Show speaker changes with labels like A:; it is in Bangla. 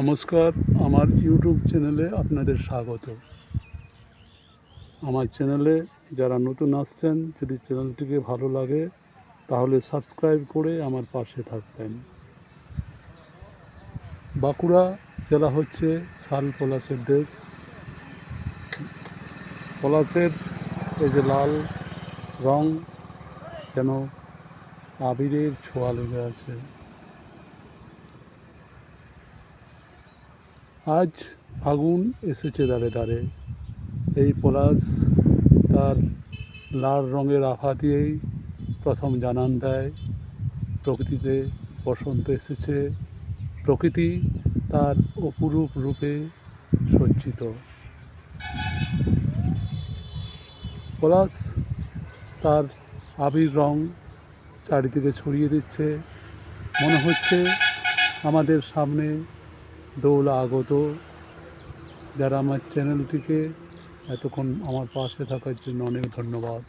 A: নমস্কার, আমার ইউটিউব চ্যানেলে আপনাদের স্বাগত। আমার চ্যানেলে যারা নতুন আসছেন, যদি চ্যানেলটিকে ভালো লাগে, তাহলে সাবস্ক্রাইব করে আমার পাশে থাকবেন। বাঁকুড়া জেলা হচ্ছে শাল পলাশের দেশ। পলাশের এই যে লাল রং যেন আবিরের ছোঁয়া লেগে আছে। আজ ফাগুন এসেছে দাঁড়ে দাঁড়ে এই পলাশ তার লাল রঙের আভা দিয়েই প্রথম জানান দেয়, প্রকৃতিতে বসন্ত এসেছে। প্রকৃতি তার অপরূপ রূপে সজ্জিত। পলাশ তার আবির রং চারিদিকে ছড়িয়ে দিচ্ছে। মনে হচ্ছে আমাদের সামনে দৌল আগত যারা আমার চ্যানেলটিকে এতক্ষণ আমার পাশে থাকার জন্য অনেক ধন্যবাদ।